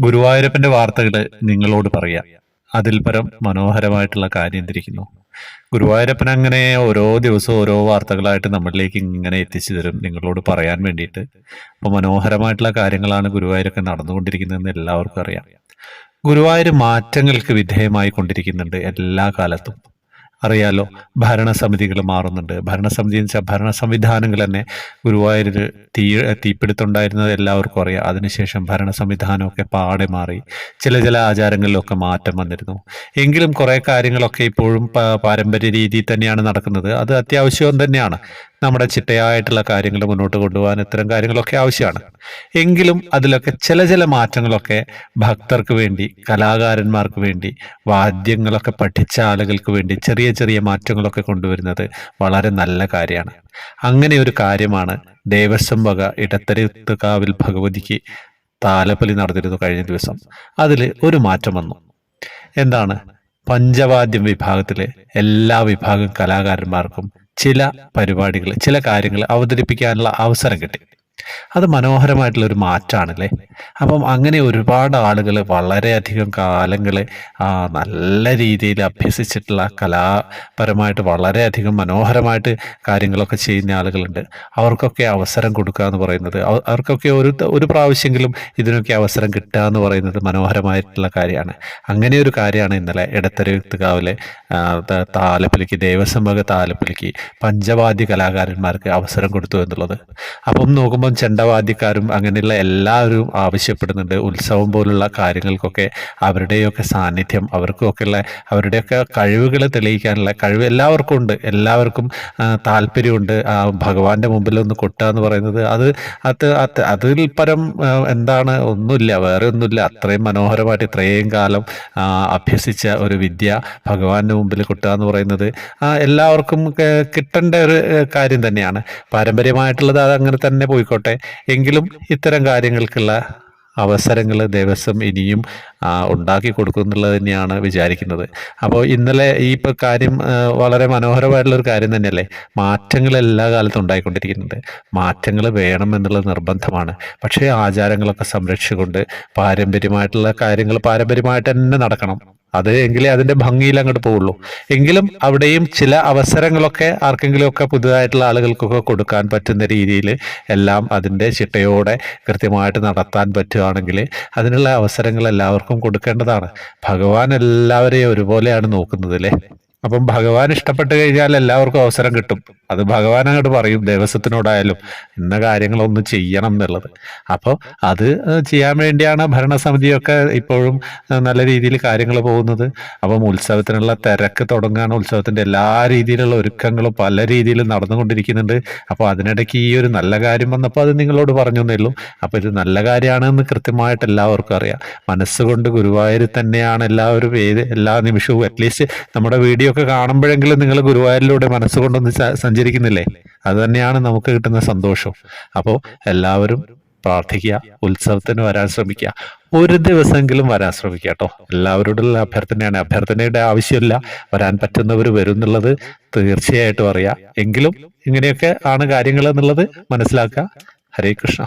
ഗുരുവായൂരപ്പന്റെ വാർത്തകൾ നിങ്ങളോട് പറയാം. അതിൽ പരം മനോഹരമായിട്ടുള്ള കാര്യം തിരിക്കുന്നു ഗുരുവായൂരപ്പൻ അങ്ങനെ ഓരോ ദിവസവും ഓരോ വാർത്തകളായിട്ട് നമ്മളിലേക്ക് ഇങ്ങനെ എത്തിച്ചു തരും നിങ്ങളോട് പറയാൻ വേണ്ടിയിട്ട്. അപ്പോൾ മനോഹരമായിട്ടുള്ള കാര്യങ്ങളാണ് ഗുരുവായൂരൊക്കെ നടന്നുകൊണ്ടിരിക്കുന്നതെന്ന് എല്ലാവർക്കും അറിയാം. ഗുരുവായൂർ മാറ്റങ്ങൾക്ക് വിധേയമായി കൊണ്ടിരിക്കുന്നുണ്ട് എല്ലാ കാലത്തും. അറിയാലോ ഭരണസമിതികൾ മാറുന്നുണ്ട്. ഭരണസമിതി എന്ന് വെച്ചാൽ ഭരണ സംവിധാനങ്ങൾ തന്നെ ഗുരുവായൂരിൽ തീ തീപിടുത്തുണ്ടായിരുന്നത് എല്ലാവർക്കും അറിയാം. അതിനുശേഷം ഭരണ സംവിധാനമൊക്കെ പാടെ മാറി. ചില ചില ആചാരങ്ങളിലൊക്കെ മാറ്റം വന്നിരുന്നു. എങ്കിലും കുറേ കാര്യങ്ങളൊക്കെ ഇപ്പോഴും പാരമ്പര്യ രീതിയിൽ തന്നെയാണ് നടക്കുന്നത്. അത് അത്യാവശ്യവും തന്നെയാണ്. നമ്മുടെ ചിട്ടയായിട്ടുള്ള കാര്യങ്ങൾ മുന്നോട്ട് കൊണ്ടുപോകാൻ ഇത്തരം കാര്യങ്ങളൊക്കെ ആവശ്യമാണ്. എങ്കിലും അതിലൊക്കെ ചില ചില മാറ്റങ്ങളൊക്കെ ഭക്തർക്ക് വേണ്ടി കലാകാരന്മാർക്ക് വേണ്ടി വാദ്യങ്ങളൊക്കെ പഠിച്ച ആളുകൾക്ക് വേണ്ടി ചെറിയ ചെറിയ മാറ്റങ്ങളൊക്കെ കൊണ്ടുവരുന്നത് വളരെ നല്ല കാര്യമാണ്. അങ്ങനെ ഒരു കാര്യമാണ് ദേവസ്വം വക ഇടത്തരത്തുകാവിൽ ഭഗവതിക്ക് താലപ്പൊലി നടന്നിരുന്നു കഴിഞ്ഞ ദിവസം. അതിൽ ഒരു മാറ്റം വന്നു. എന്താണ്? പഞ്ചവാദ്യം വിഭാഗത്തിലെ എല്ലാ വിഭാഗം കലാകാരന്മാർക്കും ചില പരിപാടികൾ ചില കാര്യങ്ങൾ അവതരിപ്പിക്കാനുള്ള അവസരം കിട്ടി. അത് മനോഹരമായിട്ടുള്ള ഒരു മാറ്റാണല്ലേ? അപ്പം അങ്ങനെ ഒരുപാട് ആളുകൾ വളരെയധികം കാലങ്ങൾ നല്ല രീതിയിൽ അഭ്യസിച്ചിട്ടുള്ള കലാപരമായിട്ട് വളരെയധികം മനോഹരമായിട്ട് കാര്യങ്ങളൊക്കെ ചെയ്യുന്ന ആളുകളുണ്ട്. അവർക്കൊക്കെ അവസരം കൊടുക്കുക എന്ന് പറയുന്നത് അവർക്കൊക്കെ ഒരു ഒരു പ്രാവശ്യമെങ്കിലും ഇതിനൊക്കെ അവസരം കിട്ടുക എന്ന് പറയുന്നത് മനോഹരമായിട്ടുള്ള കാര്യമാണ്. അങ്ങനെ ഒരു കാര്യമാണ് ഇന്നലെ ഇടത്തരത്തുകാവിലെ താലപ്പിലേക്ക് ദേവസ്വം വക താലപ്പിലേക്ക് പഞ്ചവാദ്യ കലാകാരന്മാർക്ക് അവസരം കൊടുത്തു എന്നുള്ളത്. അപ്പം നോക്കുമ്പം ചെണ്ടവാദ്യക്കാരും അങ്ങനെയുള്ള എല്ലാവരും ആവശ്യപ്പെടുന്നുണ്ട്. ഉത്സവം പോലുള്ള കാര്യങ്ങൾക്കൊക്കെ അവരുടെയൊക്കെ സാന്നിധ്യം അവർക്കൊക്കെയുള്ള അവരുടെയൊക്കെ കഴിവുകൾ തെളിയിക്കാനുള്ള കഴിവ് എല്ലാവർക്കും ഉണ്ട്. എല്ലാവർക്കും താല്പര്യമുണ്ട്. ആ ഭഗവാന്റെ മുമ്പിൽ ഒന്ന് കൊട്ടുക എന്ന് പറയുന്നത് അത് അത് അത് അതിൽ പരം എന്താണ്? ഒന്നുമില്ല. വേറെ ഒന്നുമില്ല. അത്രയും മനോഹരമായിട്ട് ഇത്രയും കാലം അഭ്യസിച്ച ഒരു വിദ്യ ഭഗവാന്റെ മുമ്പിൽ കൊട്ടുക എന്ന് പറയുന്നത് എല്ലാവർക്കും കിട്ടേണ്ട ഒരു കാര്യം തന്നെയാണ്. പാരമ്പര്യമായിട്ടുള്ളത് അത് അങ്ങനെ തന്നെ പോയിക്കോട്ടെ. എങ്കിലും ഇത്തരം കാര്യങ്ങൾക്കുള്ള അവസരങ്ങൾ ദേവസ്വം ഇനിയും ഉണ്ടാക്കി കൊടുക്കും എന്നുള്ളത് തന്നെയാണ് വിചാരിക്കുന്നത്. അപ്പോൾ ഇന്നലെ ഈ ഇപ്പോൾ കാര്യം വളരെ മനോഹരമായിട്ടുള്ള ഒരു കാര്യം തന്നെയല്ലേ? മാറ്റങ്ങൾ എല്ലാ കാലത്തും ഉണ്ടായിക്കൊണ്ടിരിക്കുന്നുണ്ട്. മാറ്റങ്ങൾ വേണം എന്നുള്ളത് നിർബന്ധമാണ്. പക്ഷേ ആചാരങ്ങളൊക്കെ സംരക്ഷിച്ചുകൊണ്ട് പാരമ്പര്യമായിട്ടുള്ള കാര്യങ്ങൾ പാരമ്പര്യമായിട്ട് തന്നെ നടക്കണം. അത് എങ്കിലേ അതിന്റെ ഭംഗിയിൽ അങ്ങോട്ട് പോവുള്ളൂ. എങ്കിലും അവിടെയും ചില അവസരങ്ങളൊക്കെ ആർക്കെങ്കിലുമൊക്കെ പുതുതായിട്ടുള്ള ആളുകൾക്കൊക്കെ കൊടുക്കാൻ പറ്റുന്ന രീതിയിൽ എല്ലാം അതിന്റെ ചിട്ടയോടെ കൃത്യമായിട്ട് നടത്താൻ പറ്റുകയാണെങ്കിൽ അതിനുള്ള അവസരങ്ങൾ എല്ലാവർക്കും കൊടുക്കേണ്ടതാണ്. ഭഗവാൻ എല്ലാവരെയും ഒരുപോലെയാണ് നോക്കുന്നത് അല്ലേ? അപ്പം ഭഗവാൻ ഇഷ്ടപ്പെട്ട് കഴിഞ്ഞാൽ എല്ലാവർക്കും അവസരം കിട്ടും. അത് ഭഗവാൻ അങ്ങോട്ട് പറയും ദേവസ്വത്തിനോടായാലും ഇന്ന കാര്യങ്ങളൊന്ന് ചെയ്യണം എന്നുള്ളത്. അപ്പോൾ അത് ചെയ്യാൻ വേണ്ടിയാണ് ഭരണസമിതിയൊക്കെ ഇപ്പോഴും നല്ല രീതിയിൽ കാര്യങ്ങൾ പോകുന്നത്. അപ്പം ഉത്സവത്തിനുള്ള തിരക്ക് തുടങ്ങാൻ ഉത്സവത്തിന്റെ എല്ലാ രീതിയിലുള്ള ഒരുക്കങ്ങളും പല രീതിയിലും നടന്നുകൊണ്ടിരിക്കുന്നുണ്ട്. അപ്പോൾ അതിനിടയ്ക്ക് ഈ ഒരു നല്ല കാര്യം വന്നപ്പോൾ അത് നിങ്ങളോട് പറഞ്ഞു ഉള്ളൂ. അപ്പോൾ ഇത് നല്ല കാര്യമാണെന്ന് കൃത്യമായിട്ട് എല്ലാവർക്കും അറിയാം. മനസ്സുകൊണ്ട് ഗുരുവായൂർ തന്നെയാണ് എല്ലാവരും ഏത് എല്ലാ നിമിഷവും അറ്റ്ലീസ്റ്റ് നമ്മുടെ വീഡിയോ ഒക്കെ കാണുമ്പോഴെങ്കിലും നിങ്ങൾ ഗുരുവായൂരിലൂടെ മനസ്സുകൊണ്ടൊന്ന് സഞ്ചരിക്കുന്നില്ലേ? അത് തന്നെയാണ് നമുക്ക് കിട്ടുന്ന സന്തോഷം. അപ്പോൾ എല്ലാവരും പ്രാർത്ഥിക്കുക ഉത്സവത്തിന് വരാൻ ശ്രമിക്കുക. ഒരു ദിവസമെങ്കിലും വരാൻ ശ്രമിക്കുക കേട്ടോ. എല്ലാവരോടുള്ള അഭ്യർത്ഥനയാണ്. അഭ്യർത്ഥനയുടെ ആവശ്യമില്ല. വരാൻ പറ്റുന്നവർ വരും എന്നുള്ളത് തീർച്ചയായിട്ടും അറിയാം. എങ്കിലും ഇങ്ങനെയൊക്കെ ആണ് കാര്യങ്ങൾ എന്നുള്ളത് മനസ്സിലാക്കുക. ഹരേ കൃഷ്ണ.